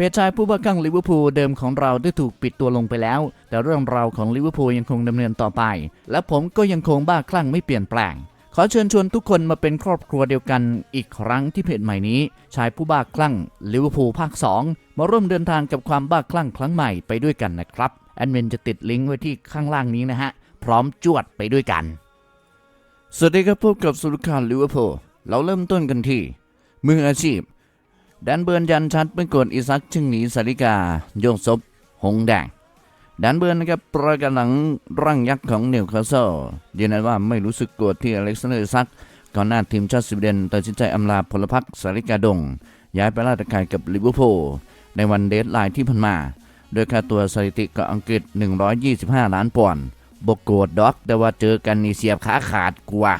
เพจชายผู้บ้าคลั่งลิเวอร์พูลเดิมของเราได้ถูกปิดตัวลงไปแล้ว แต่เรื่องราวของลิเวอร์พูลยังคงดำเนินต่อไป และผมก็ยังคงบ้าคลั่งไม่เปลี่ยนแปลง ขอเชิญชวนทุกคนมาเป็นครอบครัวเดียวกันอีกครั้งที่เพจใหม่นี้ ชายผู้บ้าคลั่งลิเวอร์พูลภาค 2 มาร่วมเดินทางกับความบ้าคลั่งครั้งใหม่ไปด้วยกันนะครับแอดมินจะติดลิงก์ไว้ที่ข้างล่างนี้นะฮะพร้อมจวดไปด้วยกัน สวัสดีครับพบกับสุรคารลิเวอร์พูลเราเริ่มต้นกันที่มืออาชีพ แดนเบิร์นยันชัดไม่กดอิซักชึงหนีสาริกา โยกศพหงแดงแดนเบิร์นนะครับประกันหลังร่างยักษ์ของนิวคาสเซิลยืนยันว่าไม่รู้สึกโกรธที่อเล็กซานเดอร์ซักก่อนหน้าทีมชาติสวีเดนตัดสินใจอำลาพลพรรคสาริกาดง ย้ายไปราชการกับลิเวอร์พูลในวันเดทไลน์ที่ผ่านมา โดยค่าตัวสถิติกับอังกฤษ 125 ล้านปอนด์บกโกรธดอก แต่ว่าเจอกันนี่เสียบขาขาดกว่า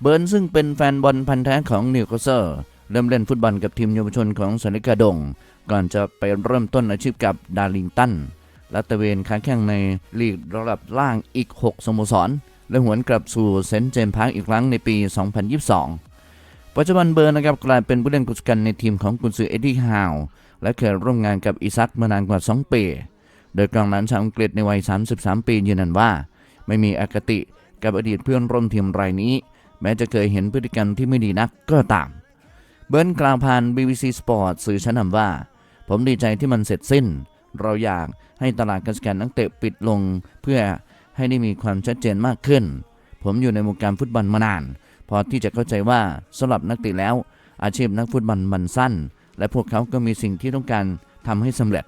เบิร์นซึ่งเป็นแฟนบอลพันธุ์แท้ของนิวคาสเซิล เริ่มเล่นฟุตบอลกับทีมเยาวชนของสาริกาดง ก่อนจะไปเริ่มต้นอาชีพกับดาร์ลิงตันและตะเวนค้าแข่งในลีกระดับล่างอีก 6 สโมสร และหวนกลับสู่เซนต์เจมส์พาร์คอีกครั้งในปี 2022 ปัจจุบันเบิร์นนะครับกลายเป็นผู้เล่นกุศกันในทีมของกุนซือเอ็ดดี้ฮาวและเคยร่วมงานกับอิซักมานานกว่า 2 ปี โดยกองหลังชาวอังกฤษในวัย 33 ปียืนยันว่า ไม่มีอคติกับอดีตเพื่อนร่วมทีมรายนี้ แม้จะเคยเห็นพฤติกรรมที่ไม่ดีนักก็ตาม เบิร์นกล่าวผ่าน BBC Sport สื่อชั้นนำว่า ผมดีใจที่มันเสร็จสิ้น เราอยากให้ตลาดการสแกนนักเตะปิดลง เพื่อให้ได้มีความชัดเจนมากขึ้น ผมอยู่ในวงการฟุตบอลมานาน พอที่จะเข้าใจว่าสำหรับนักเตะแล้ว อาชีพนักฟุตบอลมันสั้น และพวกเขาก็มีสิ่งที่ต้องการทำให้สำเร็จ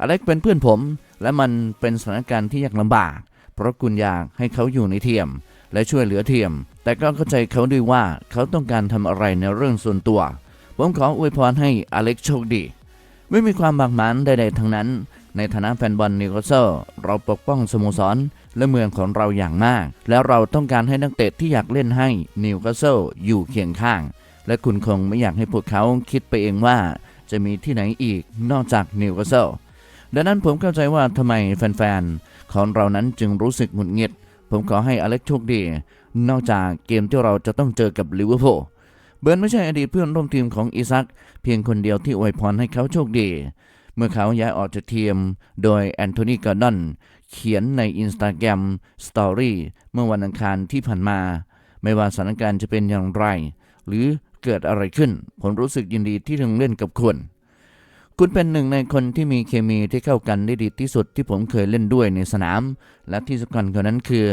อเล็กเป็นเพื่อนผม และมันเป็นสถานการณ์ที่ยากลำบาก เพราะคุณอยากให้เขาอยู่ในเทียม และช่วยเหลือเทียม แต่ก็เข้าใจเขาด้วยว่าเขาต้องการทำอะไรในเรื่องส่วนตัว ผมขออวยพรให้อเล็กโชคดี ไม่มีความบากหมานใดๆทั้งนั้น ในฐานะแฟนบอลนิวคาสเซิลเราปกป้องสโมสรและเมืองของเราอย่างมาก แล้วเราต้องการให้นักเตะที่อยากเล่นให้นิวคาสเซิลอยู่เคียงข้าง และคุณคงไม่อยากให้พวกเขาคิดไปเองว่า จะมีที่ไหนอีกนอกจากนิวคาสเซิลดังนั้นผมเข้าใจว่าทำไมแฟนๆของเรานั้นจึงรู้สึกหงุดหงิด ผมขอให้อเล็กโชคดี นอกจากเกมที่เราจะต้องเจอกับลิเวอร์พูลเบิร์นไม่ใช่อดีตเพื่อนร่วมทีมของอิซัก เพียงคนเดียวที่อวยพรให้เขาโชคดี เมื่อเขาย้ายออกจากทีม โดยแอนโทนีกอร์ดอนเขียนในอินสตาแกรมสตอรี่เมื่อวันอังคารที่ผ่านมา ไม่ว่าสถานการณ์จะเป็นอย่างไร หรือเกิดอะไรขึ้น ผมรู้สึกยินดีที่ถึงเล่นกับคุณ คุณเป็นหนึ่งในคนที่มีเคมีที่เข้ากันได้ดีที่สุดที่ผมเคยเล่นด้วยในสนาม และที่สำคัญกว่านั้นคือ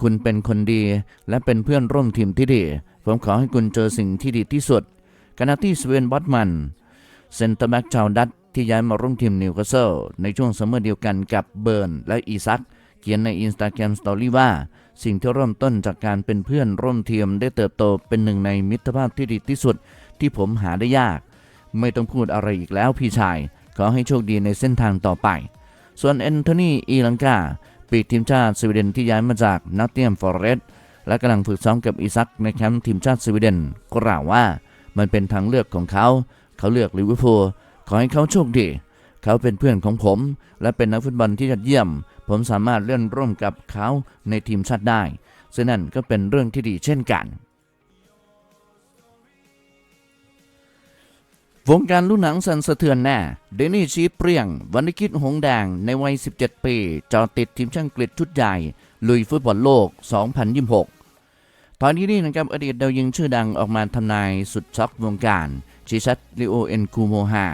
คุณเป็นคนดี และเป็นเพื่อนร่วมทีมที่ดี ผมขอให้คุณเจอสิ่งที่ดีที่สุดขณะที่สเวนบอตมัน เซนเตอร์แบ็กชาวดัตที่ย้ายมาร่วมทีมนิวคาสเซิลในช่วงซัมเมอร์เดียวกันกับเบิร์นและอีซัก เขียนในอินสตาแกรมสตอรี่ว่า สิ่งที่เริ่มต้นจากการเป็นเพื่อนร่วมทีมได้เติบโตเป็นหนึ่งในมิตรภาพที่ดีที่สุดที่ผมหาได้ยาก ไม่ต้องพูดอะไรอีกแล้วพี่ชาย ขอให้โชคดีในเส้นทางต่อไป ส่วนแอนโทนีอีลังกา ปีกทีมชาติสวีเดนที่ย้ายมาจากนัตเตียมฟอร์เรสต์และกำลังฝึกซ้อมกับอีซักในแคมป์ทีมชาติสวีเดนกล่าวว่ามันเป็นทางเลือกของเขา เขาเลือกลิเวอร์พูลขอให้เขาโชคดี เขาเป็นเพื่อนของผม และเป็นนักฟุตบอลที่ยอดเยี่ยม ผมสามารถเล่นร่วมกับเขาในทีมชาติได้ซึ่งนั่นก็เป็นเรื่องที่ดีเช่นกัน วงการลูกหนังสั่นสะเทือนแน่เดนี่ชีเปรียงวันนิคิดหงแดงในวัย 17 ปีจอติดทีมช่างกฤษชุดใหญ่ ลุยฟุตบอลโลก 2026 ตอนนี้นี่นะครับอดีตดาวยิงชื่อดังออกมาทำนายสุดช็อกวงการชิชัดลิโอเอ็นคูโมฮา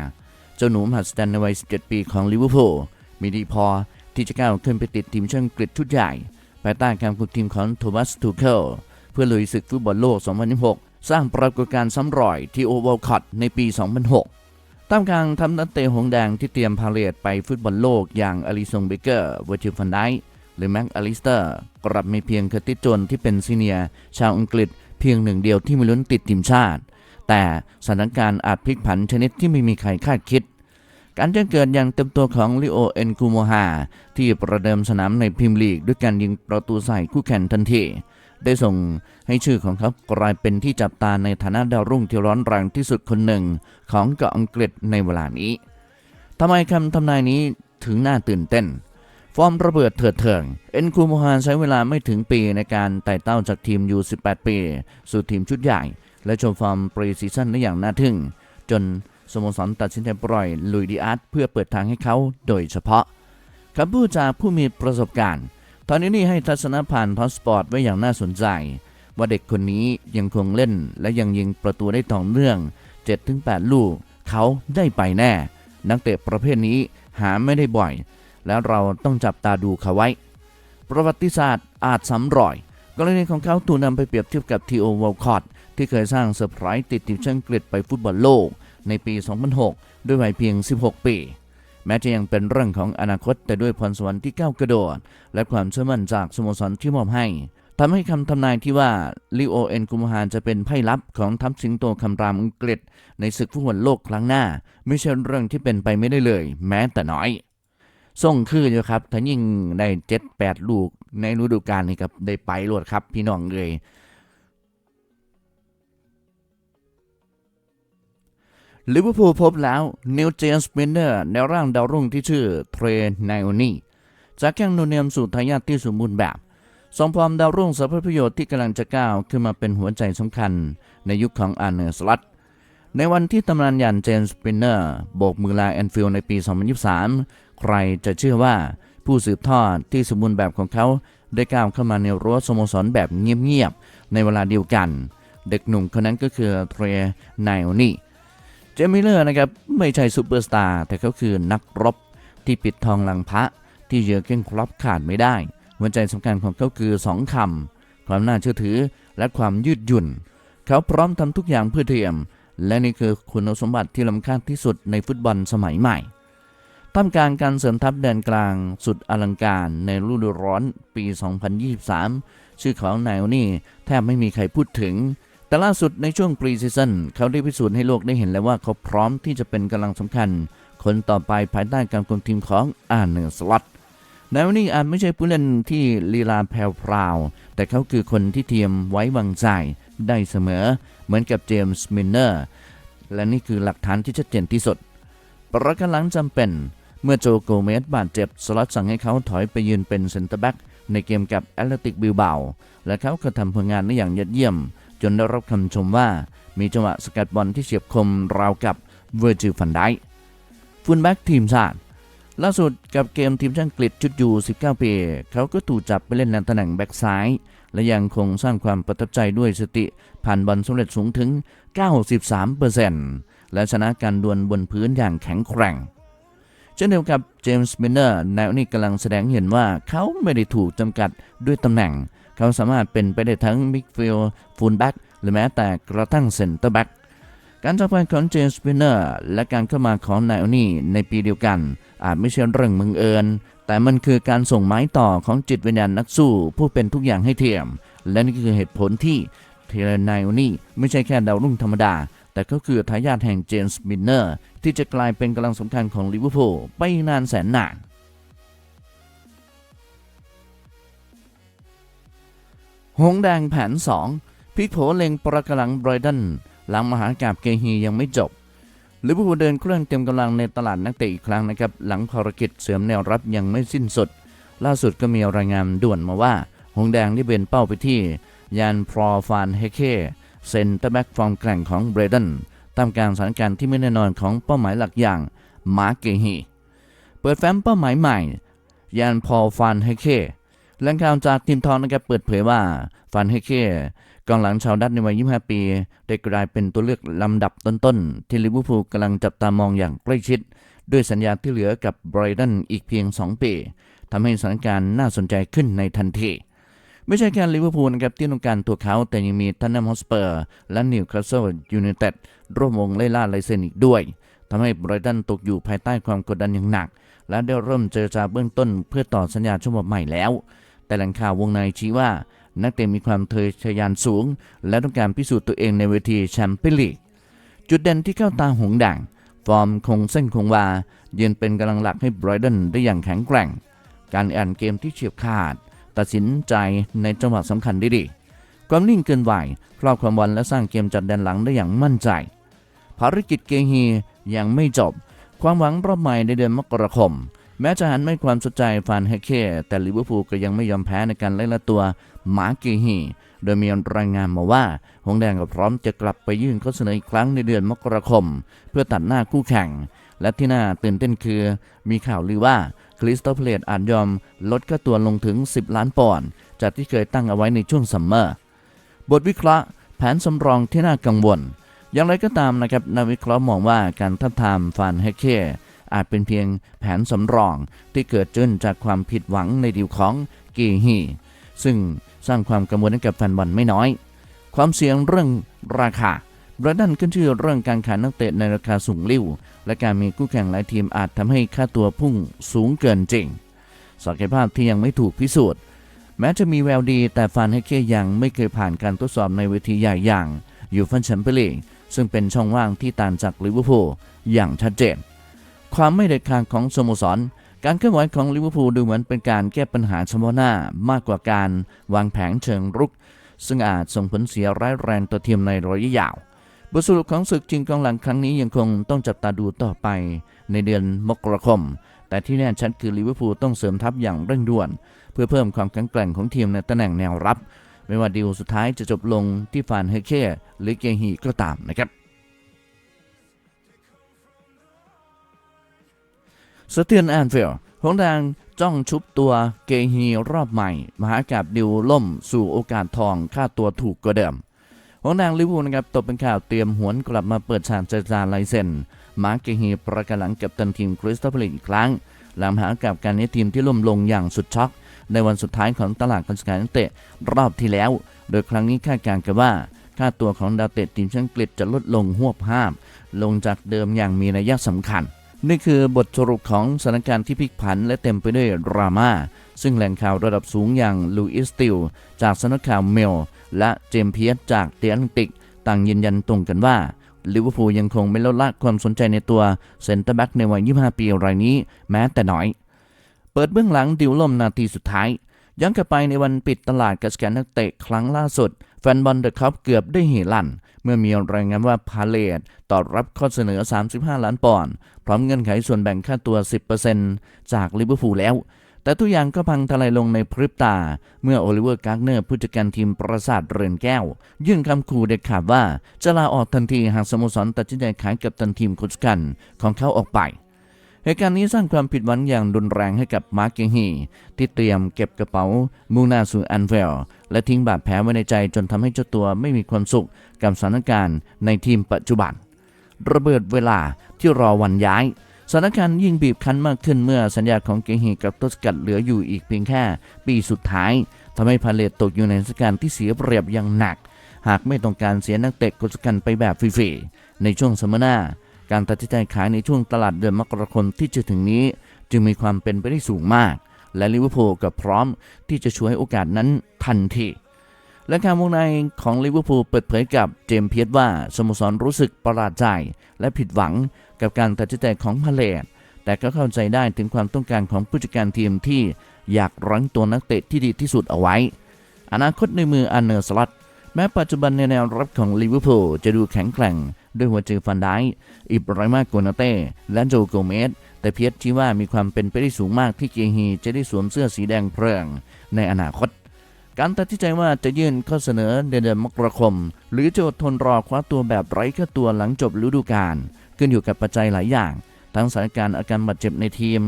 เจ้าหนุ่มหัดสแตนในวัย 17 ปีของลิเวอร์พูลมีดีพอที่จะก้าวขึ้นไปติดทีมช่างกฤษชุดใหญ่ภายใต้การคุมทีมของโทมัสทูเคิลเพื่อลุยศึกฟุตบอลโลก 2026 สร้างปรากฏการณ์ซ้ำรอยที่โอเวลคอตในปี 2006 ตามกลางทำนักเตะหงแดงที่เตรียมพาเลทไปฟุตบอลโลกอย่างอลิซงเบเกอร์เวอร์จิลฟันไดหรือแม็กอลิสเตอร์กลับมีเพียงเคอร์ติจนที่เป็นซีเนียชาวอังกฤษเพียงหนึ่งเดียวที่มีลุ้นติดทีมชาติ แต่สถานการณ์อาจพลิกผันชนิดที่ไม่มีใครคาดคิด การแจ้งเกิดอย่างเต็มตัวของลิโอเอ็นกูโมฮาที่ประเดิมสนามในพรีเมียร์ลีกด้วยการยิงประตูใส่คู่แข่งทันที ได้ส่งให้ชื่อของเขากลายเป็นที่จับตาในฐานะดาวรุ่งที่ร้อนแรงที่สุดคนหนึ่งของเกาะอังกฤษในเวลานี้ทำไมคำทำนายนี้ถึงน่าตื่นเต้น ฟอร์มระเบิดเถิดเถิง เอ็นคูโมฮานใช้เวลาไม่ถึงปีในการไต่เต้าจากทีมยู18 ปี สู่ทีมชุดใหญ่ และชว์ฟอร์มปรีซีซั่นได้อย่างน่าทึ่ง จนสโมสรตัดสินใจปล่อยลุยดิอาร์ตเพื่อเปิดทางให้เขาโดยเฉพาะคำพูดจากผู้มีประสบการณ์ ตอนนี้นี่ให้ทัศนผ่านทอสปอร์ตไว้อย่างน่าสนใจ ว่าเด็กคนนี้ยังคงเล่น และยังยิงประตูได้ต่อเนื่อง 7-8 ลูก เขาได้ไปแน่ นักเตะประเภทนี้หาไม่ได้บ่อย แล้วเราต้องจับตาดูเขาไว้ ประวัติศาสตร์อาจซ้ำรอยกรณีของเขาถูกนำไปเปรียบเทียบกับทีโอวอลคอตที่เคยสร้างเซอร์ไพรส์ติดทีมชาติอังกฤษไปฟุตบอลโลก ในปี 2006 ด้วยวัยเพียง 16 ปี แม้จะยังเป็นเรื่องของอนาคตแต่ด้วยพรสวรรค์ที่ก้าวกระโดด และความเชื่อมั่นจากสโมสรที่มอบให้ทำให้คำทำนายที่ว่าลิโอเอ็นกุมฮานจะเป็นไพ่ลับของทัพสิงโตคำรามอังกฤษ ในศึกฟุตบอลโลกครั้งหน้า ไม่ใช่เรื่องที่เป็นไปไม่ได้เลย แม้แต่น้อยส่งคืออยู่ครับถ้ายิ่งได้เจ็ดแปดลูกในฤดูกาลนี้ครับได้ไปรวดครับ พี่น้องเลย ลิเวอร์พูลพบแล้วนิวเจนสปินเนอร์ในร่างดาวรุ่งที่ชื่อเทรไนโอนีจากแข้งโนเนียมสู่ทายาทที่สมบูรณ์แบบสองพร้อมดาวรุ่งสรรพประโยชน์ที่กำลังจะก้าวขึ้นมาเป็นหัวใจสำคัญในยุคของอาร์เนอร์สลัตในวันที่ตำนานยันเจนสปินเนอร์โบกมือลาแอนฟิลในปี 2023 ใครจะเชื่อว่าผู้สืบทอดที่สมบูรณ์แบบของเขาได้ก้าวเข้ามาในรั้วสโมสรแบบเงียบๆในเวลาเดียวกัน เด็กหนุ่มคนนั้นก็คือเทรไนโอนี เจมิเลอร์นะครับไม่ใช่ซูเปอร์สตาร์แต่เขาคือนักรบที่ปิดทองหลังพระที่เยอเก้นครอปขาดไม่ได้ หัวใจสำคัญของเขาคือสองคำความน่าเชื่อถือและความยืดหยุ่น เขาพร้อมทำทุกอย่างเพื่อเทียม และนี่คือคุณสมบัติที่ล้ำค่าที่สุดในฟุตบอลสมัยใหม่ท่ามกลางการเสริมทัพแดนกลางสุดอลังการในฤดูร้อนปี 2023 ชื่อของนโอนี่แทบไม่มีใครพูดถึง แต่ล่าสุดในช่วงปรีซีซั่นเขาได้พิสูจน์ให้โลกได้เห็นแล้วว่าเขาพร้อมที่จะเป็นกำลังสำคัญ คนต่อไปภายใต้การคุมทีมของอาร์เนอร์สล็อตไนโอนี่อาจไม่ใช่ผู้เล่นที่ลีลาแผ่วแต่เขาคือคนที่เทียมไว้วางใจได้เสมอ เหมือนกับเจมส์มินเนอร์และนี่คือหลักฐานที่ชัดเจนที่สุด ประกันหลังจำเป็น เมื่อโจโกเมสบาดเจ็บ สล็อตสั่งให้เขาถอยไปยืนเป็นเซนเตอร์แบ็กในเกมกับแอตเลติกบิลเบาและเขาก็ทำผลงานได้อย่างยอดเยี่ยม จนได้รับคำชมว่ามีจังหวะสกัดบอลที่เฉียบคมราวกับเวอร์จิลฟันไดฟุนแบ็กทีมชาติล่าสุดกับเกมทีมชาติอังกฤษชุดยู19 ปี เขาก็ถูกจับไปเล่นในตำแหน่งแบ็กซ้าย และยังคงสร้างความประทับใจด้วยสติ ผ่านบอลสำเร็จสูงถึง 93%และชนะการดวลบนพื้นอย่างแข็งแกร่ง เช่นเดียวกับเจมส์มินเนอร์แนวนี้กำลังแสดงเห็นว่าเขาไม่ได้ถูกจำกัดด้วยตำแหน่ง เขาสามารถเป็นไปได้ทั้งมิดฟิลด์ฟูลแบ็กหรือแม้แต่กระทั่งเซนเตอร์แบ็กการจากไปของเจมส์มินเนอร์และการเข้ามาของไนโอนี่ในปีเดียวกัน อาจไม่ใช่เรื่องมึงเอิญแต่มันคือการส่งไม้ต่อของจิตวิญญาณนักสู้ ผู้เป็นทุกอย่างให้เทียม และนี่คือเหตุผลที่เทเลไนโอนี่ไม่ใช่แค่ดาวรุ่งธรรมดา แต่ก็คือทายาทแห่งเจมส์มินเนอร์ ที่จะกลายเป็นกำลังสำคัญของลิเวอร์พูลไปนานแสนนาน หงแดงแผน 2พลิกโผเล็งประกลังไบรตันหลังมหากาบเกฮียังไม่จบลิเวอร์พูลเดินเครื่องเต็มกำลังในตลาดนักเตะอีกครั้งนะครับ หลังภารกิจเสริมแนวรับยังไม่สิ้นสุด ล่าสุดก็มีรายงานด่วนมาว่า หงแดงได้เบนเป้าไปที่ ยานพรอฟานเฮเคเซนเตอร์แบ็กฟอร์มแกร่งของเบรดันตามการสถานการณ์ที่ไม่แน่นอนของเป้าหมายหลักอย่างมาร์เกฮีเปิดแฟ้มเป้าหมายใหม่ ยานพอฟานเฮเค แหล่งข่าวจากทีมทองนะครับเปิดเผยว่าฟานเฮเคกองหลังชาวดัตช์ในวัย 25 ปี ได้กลายเป็นตัวเลือกลำดับต้นๆ ที่ลิเวอร์พูลกำลังจับตามองอย่างใกล้ชิด ด้วยสัญญาที่เหลือกับไบรตันอีกเพียง 2 ปีทำให้สถานการณ์น่าสนใจขึ้นในทันทีไม่ใช่แค่ลิเวอร์พูลนะครับที่ต้องการตัวเขาแต่ยังมีทันนัมฮอสเปอร์ และนิวคาสเซิลยูไนเต็ดร่วมวงไล่ล่าลายเซ็นอีกด้วยทำให้ไบรตันตกอยู่ภายใต้ความกดดันอย่างหนัก และได้เริ่มเจรจาเบื้องต้นเพื่อต่อสัญญาฉบับใหม่แล้ว แต่แหล่งข่าววงในชี้ว่า นักเตะมีความทะเยทะยานสูง และต้องการพิสูจน์ตัวเองในเวทีแชมเปี้ยนลีกจุดเด่นที่เข้าตาหงด่าง ฟอร์มคงเส้นคงวา ยืนเป็นกำลังหลักให้ไบรตันได้อย่างแข็งแกร่ง การอ่านเกมที่เฉียบขาด ตัดสินใจในจังหวะสำคัญได้ดี ความนิ่งเกินไหวครอบความบอลและสร้างเกมจัดแดนหลังได้อย่างมั่นใจ ภารกิจเกฮียังไม่จบ ความหวังรอบใหม่ในเดือนมกราคม แม้จะหันไม่ความสนใจฟานเฮเคแต่ลิเวอร์พูลก็ยังไม่ยอมแพ้ในการไล่ละตัวหมาเกฮีโดยมีรายงานมาว่าหงแดงก็พร้อมจะกลับไปยื่นข้อเสนออีกครั้งในเดือนมกราคม เพื่อตัดหน้าคู่แข่ง และที่น่าตื่นเต้นคือ มีข่าวลือว่าคริสตัลเพลตอาจยอมลดค่าตัวลงถึง 10 ล้านปอนด์จากที่เคยตั้งเอาไว้ในช่วงซัมเมอร์ บทวิเคราะห์ แผนสำรองที่น่ากังวล อย่างไรก็ตามนะครับนักวิเคราะห์มองว่าการทับทามฟานเฮเค อาจเป็นเพียงแผนสำรองที่เกิดขึ้นจากความผิดหวังในดีลของกีฮีซึ่งสร้างความกังวลให้กับแฟนบอลไม่น้อย ความเสี่ยงเรื่องราคาบรดันขึ้นชื่อเรื่องการขายนักเตะในราคาสูงลิ่ว และการมีคู่แข่งหลายทีมอาจทำให้ค่าตัวพุ่งสูงเกินจริงศักยภาพที่ยังไม่ถูกพิสูจน์ แม้จะมีแววดีแต่ฟานเฮเก้ยังไม่เคยผ่านการทดสอบในเวทีใหญ่อย่างยูฟันแชมเปี้ยนลีกซึ่งเป็นช่องว่างที่ต่างจากลิเวอร์พูลอย่างชัดเจน ความไม่เด็ดขาดของสโมสร การเคลื่อนไหวของลิเวอร์พูลดูเหมือนเป็นการแก้ปัญหาเฉพาะหน้ามากกว่าการวางแผนเชิงรุก ซึ่งอาจส่งผลเสียร้ายแรงต่อทีมในระยะยาว บทสรุปของศึกชิงกองหลังครั้งนี้ยังคงต้องจับตาดูต่อไปในเดือนมกราคม แต่ที่แน่ชัดคือลิเวอร์พูลต้องเสริมทัพอย่างเร่งด่วน เพื่อเพิ่มความแข็งแกร่งของทีมในตำแหน่งแนวรับ ไม่ว่าดีลสุดท้ายจะจบลงที่ฟานเฮเช่หรือเกฮีก็ตามนะครับ สเตียนแอนฟิลด์หงแดงจ้องชุบตัวเกฮีรอบใหม่ มหากาบดิวล่มสู่โอกาสทองค่าตัวถูกกว่าเดิมหงแดงลิเวอร์พูลนะครับตกเป็นข่าวเตรียมหวนกลับมาเปิดฉากเจรจาลายเซ็นมาร์กเกฮีประกันหลังกับตันทีมคริสตัลพาเลตอีกครั้ง หลังมหากาบการนี้ทีมที่ล่มลงอย่างสุดช็อกในวันสุดท้ายของตลาดการซื้อขายนักเตะรอบที่แล้ว โดยครั้งนี้คาดการณ์กันว่า ค่าตัวของดาวเตะทีมชาติอังกฤษจะลดลงหวบห้าม ลงจากเดิมอย่างมีนัยสำคัญ นี่คือบทสรุปของสถานการณ์ที่พลิกผันและเต็มไปด้วยดราม่า ซึ่งแหล่งข่าวระดับสูงอย่างลูอิสติลจากสำนักข่าวเมล และเจมเพียสจากเตียนติก ต่างยืนยันตรงกันว่าลิเวอร์พูลยังคงไม่ลดละความสนใจในตัวเซนเตอร์แบ็กในวัย 25 ปีรายนี้แม้แต่น้อย เปิดเบื้องหลังดิวล่มนาทีสุดท้ายย้อนกลับไปในวันปิดตลาดกับสแกนนักเตะครั้งล่าสุด แฟนบอลเดอะคัพเกือบได้เฮลั่น เมื่อมีรายงานว่าพาเลตตอบรับข้อเสนอ 35 ล้านปอนด์พร้อมเงื่อนไขส่วนแบ่งค่าตัว 10%จากลิเวอร์พูลแล้ว แต่ทุกอย่างก็พังทลายลงในพริบตา เมื่อโอลิเวอร์การ์เนอร์ผู้จัดการทีมประสาทเรือนแก้ว ยื่นคำขู่เด็ดขาดว่าจะลาออกทันทีหากสโมสรตัดสินใจขายกับตันทีมโคชกันของเขาออกไปเหตุการณ์นี้สร้างความผิดหวังอย่างรุนแรงให้กับมาร์กเกฮีที่เตรียมเก็บกระเป๋ามุ่งหน้าสู่อันเวล และทิ้งบาดแผลไว้ในใจจนทำให้เจ้าตัวไม่มีความสุขกับสถานการณ์ในทีมปัจจุบัน ระเบิดเวลาที่รอวันย้ายสถานการณ์ยิ่งบีบคั้นมากขึ้นเมื่อสัญญาของเกฮีกับต้สกัดเหลืออยู่อีกเพียงแค่ปีสุดท้ายทำให้พาเลตตกอยู่ในสถานการณ์ที่เสียเปรียบอย่างหนัก หากไม่ต้องการเสียนักเตะกชกันไปแบบฟรีๆในช่วงซัมเมอร์หน้าการตัดสินใจขายในช่วงตลาดเดือนมกราคมที่จะถึงนี้ จึงมีความเป็นไปได้สูงมาก และลิเวอร์พูลก็พร้อมที่จะช่วยโอกาสนั้นทันทีและการวงในของลิเวอร์พูลเปิดเผยกับเจมส์เพียสว่าสโมสรรู้สึกประหลาดใจและผิดหวังกับการตัดสินใจของพาเลตแต่ก็เข้าใจได้ถึงความต้องการของผู้จัดการทีมที่อยากรั้งตัวนักเตะที่ดีที่สุดเอาไว้ อนาคตในมืออันเนอร์สลัดแม้ปัจจุบันในแนวรับของลิเวอร์พูลจะดูแข็งแกร่ง ด้วยหัวใจฟันได้อิบราฮิมาโกนาเต้และโจโกเมส แต่เพียรชี้ว่ามีความเป็นไปได้สูงมากที่เกฮีจะได้สวมเสื้อสีแดงเพลิงในอนาคต การตัดสินใจว่าจะยื่นข้อเสนอเดือนมกราคม หรือจะอดทนรอคว้าตัวแบบไร้ค่าตัวหลังจบฤดูกาลขึ้นอยู่กับปัจจัยหลายอย่าง ทั้งสถานการณ์อาการบาดเจ็บในทีม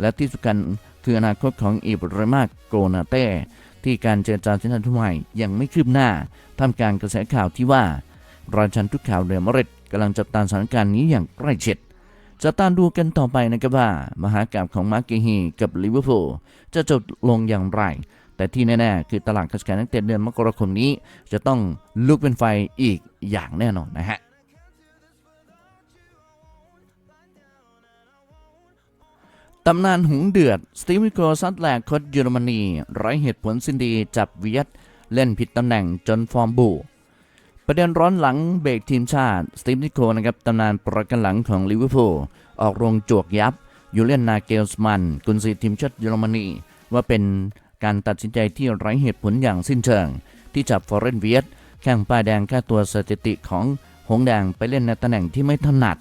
และที่สำคัญคืออนาคตของอิบรามาโกนาเต้ที่การเจรจาสินค้าทุกใหม่ยังไม่คืบหน้าท่ามกลางกระแสข่าวที่ว่าราชันทุกข่าวเรอัลมาดริดกำลังจับตามสถานการณ์นี้อย่างใกล้ชิด จะตามดูกันต่อไปนะครับว่า มหากาบของมาร์กเกฮีกับลิเวอร์พูลจะจบลงอย่างไร แต่ที่แน่ๆ คือตลาดการขายนักเตะเดือนมกราคมนี้ จะต้องลุกเป็นไฟอีกอย่างแน่นอนนะฮะตำนานหุงเดือด สตีวิโกซัดแลกโคดเยอรมนีไร้เหตุผลสิ้นดีจับเวียด เล่นผิดตำแหน่งจนฟอร์มบู ประเด็นร้อนหลังเบรกทีมชาติ สตีฟนิโคนะครับตำนานประกันหลังของลิเวอร์พูลออกโรงจวกยับ ยูเลียนนาเกลสมัน กุนซือทีมชาติเยอรมนี ว่าเป็นการตัดสินใจที่ไร้เหตุผลอย่างสิ้นเชิง ที่จับฟอร์เรนเวียตแข่งป้ายแดงค่าตัวสถิติของหงแดงไปเล่นในตำแหน่งที่ไม่ถนัด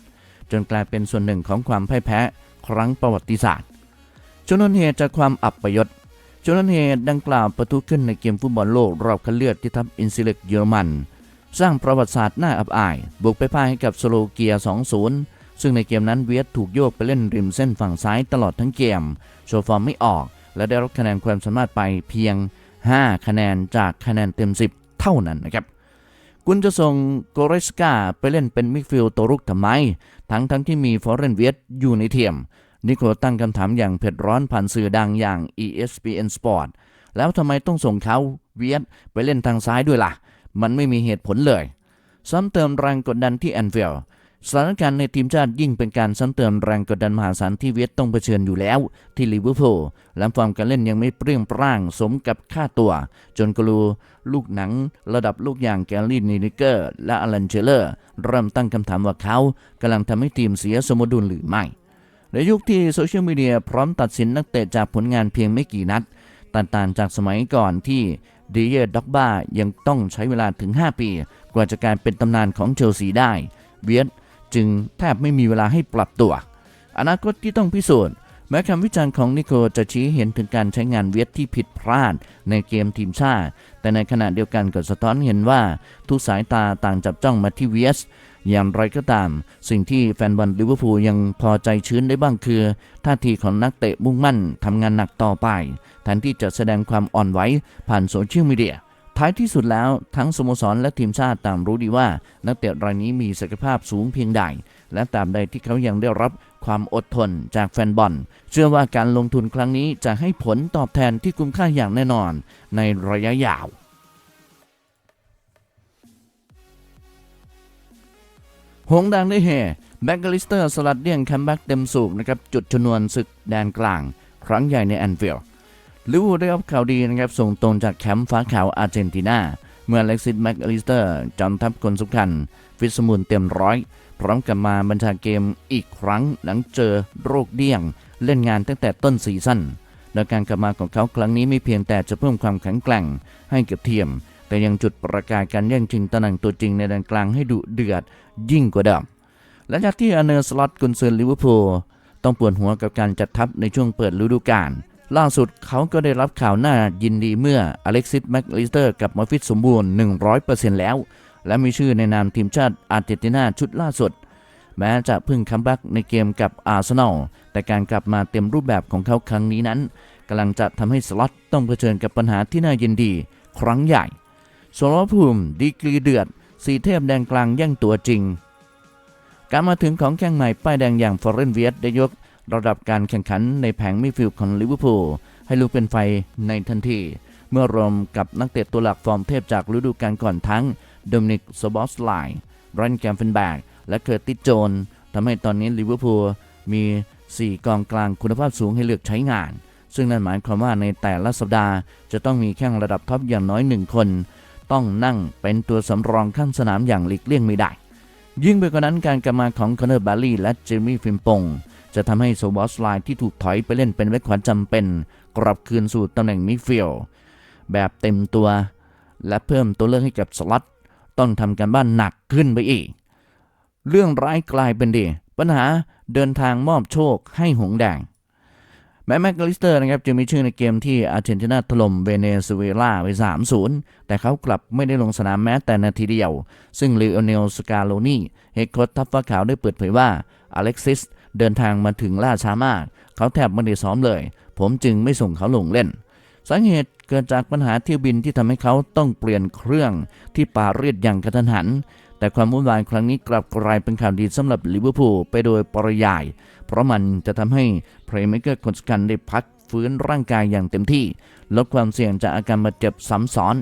จนกลายเป็นส่วนหนึ่งของความพ่ายแพ้ครั้งประวัติศาสตร์ชนวนเหตุจากความอับประยศชนวนเหตุดังกล่าวประทุขึ้นในเกมฟุตบอลโลกรอบคัดเลือกที่ทัพอินซิเล็กเยอรมัน สร้างประวัติศาสตร์น่าอับอาย บุกไปพ่ายให้กับสโลเกีย 2-0 ซึ่งในเกมนั้นเวียดถูกโยกไปเล่นริมเส้นฝั่งซ้ายตลอดทั้งเกม โชว์ฟอร์มไม่ออก และได้รับคะแนนความสามารถไปเพียง 5 คะแนนจากคะแนนเต็ม 10 เท่านั้นนะครับคุณจะส่งโกเรสกาไปเล่นเป็นมิดฟิลด์ตัวรุกทำไม ทั้งทั้งที่มีฟอร์เรนเวียดอยู่ในเทียม นิโคลตั้งคำถามอย่างเผ็ดร้อนผ่านสื่อดังอย่าง ESPN Sport แล้วทำไมต้องส่งเขาเวียดไปเล่นทางซ้ายด้วยล่ะ มันไม่มีเหตุผลเลย ซ้ำเติมแรงกดดันที่แอนฟิลด์สถานการณ์ในทีมชาติยิ่งเป็นการซ้ำเติมแรงกดดันมหาศาลที่เวียดต้องเผชิญอยู่แล้วที่ลิเวอร์พูลและฟอร์มการเล่นยังไม่เปรี้ยงปร้างสมกับค่าตัว จนกลูลูกหนังระดับลูกอย่างแกลลี่นินิเกอร์ และอลันเชเลอร์ เริ่มตั้งคำถามว่าเขากำลังทำให้ทีมเสียสมดุลหรือไม่ ในยุคที่โซเชียลมีเดียพร้อมตัดสินนักเตะจากผลงานเพียงไม่กี่นัดต่างๆจากสมัยก่อนที่ ดีเยร์ด็อกบ้ายังต้องใช้เวลาถึง 5 ปี กว่าจะกลายเป็นตำนานของเชลซีได้ เวียดจึงแทบไม่มีเวลาให้ปรับตัว อนาคตที่ต้องพิสูจน์แม้คำวิจารณ์ของนิโคลจะชี้เห็นถึงการใช้งานเวียดที่ผิดพลาดในเกมทีมชาติ แต่ในขณะเดียวกันก็สะท้อนเห็นว่า ทุกสายตาต่างจับจ้องมาที่เวียส อย่างไรก็ตาม สิ่งที่แฟนบอลลิเวอร์พูลยังพอใจชื้นได้บ้างคือ ท่าทีของนักเตะมุ่งมั่นทำงานหนักต่อไปแทนที่จะแสดงความอ่อนไหวผ่านโซเชียลมีเดียท้ายที่สุดแล้วทั้งสโมสรและทีมชาติต่างรู้ดีว่า นักเตะรายนี้มีศักยภาพสูงเพียงใด และตาบใดที่เขายังได้รับความอดทนจากแฟนบอล เชื่อว่าการลงทุนครั้งนี้จะให้ผลตอบแทนที่คุ้มค่าอย่างแน่นอนในระยะยาว หงดังได้เฮแบ็กลิสเตอร์สลัดเลี่ยงแคมแบ็กเต็มสูบนะครับจุดชนวนศึกแดนกลาง ครั้งใหญ่ในแอนฟิลด์ลิเวอร์พูลได้รับข่าวดีนะครับส่งตรงจากแคมป์ฟ้าขาวอาร์เจนตินาเมื่อเล็กซิสแม็กลิสเตอร์จอมทัพคนสำคัญ ฟิสมุนเต็มร้อย พร้อมกับมาบัญชาเกมอีกครั้งหลังเจอโรคเดี้ยง เล่นงานตั้งแต่ต้นซีซั่นโดยการกลับมาของเขาครั้งนี้ไม่เพียงแต่จะเพิ่มความแข็งแกร่งให้กับทีม แต่ยังจุดประกายการแย่งชิงตำแหน่งตัวจริงในแดนกลางให้ดุเดือดยิ่งกว่าเดิมหลังจากที่อเนอร์สล็อตกุนซือลิเวอร์พูลต้องปวดหัวกับการจัดทัพในช่วงเปิดฤดูกาลล่าสุดเขาก็ได้รับข่าวหน่ายินดีเมื่ออเล็กซิสแม็กลิสเตอร์กับมาฟิตสมบูรณ์ 100%แล้ว และมีชื่อในนามทีมชาติอาร์เจนตินาชุดล่าสุด แม้จะพิ่งคัมแบ็กในเกมกับอาร์เซนอลแต่การกลับมาเต็มรูปแบบของเขาครั้งนี้นั้นกำลังจะทำให้สล็อตต้องเผชิญกับปัญหาที่น่ายินดี ครั้งใหญ่ สรภูมิดีกรีเดือด สีเทพแดงกลางแย่งตัวจริง การมาถึงของแข้งใหม่ป้ายแดงอย่างฟอร์เรนเวียดได้ยกระดับการแข่งขันในแผงมิดฟิลด์ของลิเวอร์พูลให้ลุกเป็นไฟในทันที เมื่อรวมกับนักเตะตัวหลักฟอร์มเทพจากฤดูกาลก่อนทั้งโดมินิกโซบอสไลน์รันแกมเฟนแบกและเคอร์ติโจนทำให้ตอนนี้ลิเวอร์พูลมี 4 กองกลางคุณภาพสูงให้เลือกใช้งาน ซึ่งนั่นหมายความว่าในแต่ละสัปดาห์จะต้องมีแข้งระดับท็อปอย่างน้อยหนึ่งคน ต้องนั่งเป็นตัวสำรองข้างสนามอย่างหลีกเลี่ยงไม่ได้ ยิ่งไปกว่านั้นการกลับมาของคอนเนอร์บาลีและเจมี่ฟิมปงจะทำให้โซบอสไลน์ที่ถูกถอยไปเล่นเป็นแบ็คขวาจำเป็น กลับคืนสู่ตำแหน่งมิดฟิลด์แบบเต็มตัว และเพิ่มตัวเลือกให้กับสล็อตต้องทำการบ้านหนักขึ้นไปอีก เรื่องร้ายกลายเป็นดี ปัญหาเดินทางมอบโชคให้หงแดง แม้แม็กกลิสเตอร์นะครับจะมีชื่อในเกมที่อาร์เจนตินาถล่มเวเนซุเอลาไป 3-0 แต่เขากลับไม่ได้ลงสนามแม้แต่นาทีเดียว ซึ่งลีโอเนลสกาโลนีเฮดโค้ชทัพฟ้าขาวได้เปิดเผยว่าอเล็กซิสเดินทางมาถึงล่าช้ามาก เขาแทบไม่ได้ซ้อมเลย ผมจึงไม่ส่งเขาลงเล่น สาเหตุเกิดจากปัญหาเที่ยวบินที่ทำให้เขาต้องเปลี่ยนเครื่องที่ปารีสอย่างกระทันหัน แต่ความวุ่นวายครั้งนี้กลับกลายเป็นข่าวดีสำหรับลิเวอร์พูลไปโดยปริยาย เพราะมันจะทำให้เพลย์เมเกอร์คนสำคัญได้พักฟื้นร่างกายอย่างเต็มที่ ลดความเสี่ยงจากอาการบาดเจ็บซ้ำซ้อน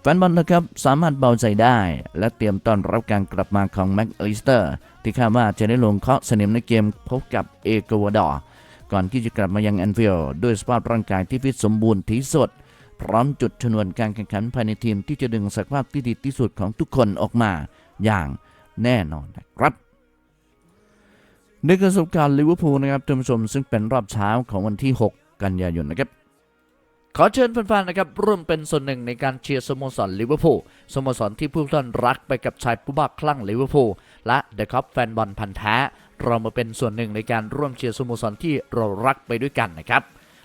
แฟนบอลนะครับสามารถเบาใจได้ และเตรียมต้อนรับการกลับมาของแม็กอลิสเตอร์ ที่คาดว่าจะได้ลงเคาะสนิมในเกมพบกับเอกวาดอร์ก่อนที่จะกลับมายังแอนฟิลด์ด้วยสภาพร่างกายที่ฟิตสมบูรณ์ที่สุด พร้อมจุดชนวนการแข่งขันภายในทีมที่จะดึงศักยภาพที่ดีที่สุดของทุกคนออกมาอย่างแน่นอนนะครับในกระสบการณ์ลิเวอร์พูลนะครับท่านผู้ชมซึ่งเป็นรอบเช้าของวันที่ 6 กันยายนนะครับขอเชิญแฟนๆนะครับร่วมเป็นส่วนหนึ่งในการเชียร์สโมสรลิเวอร์พูลสโมสรที่ผู้ท่านรักไปกับชายผู้บ้าคลั่งลิเวอร์พูลและเดอะคัพแฟนบอลพันธ์แท้ เรามาเป็นส่วนหนึ่งในการร่วมเชียร์สโมสรที่เรารักไปด้วยกันนะครับ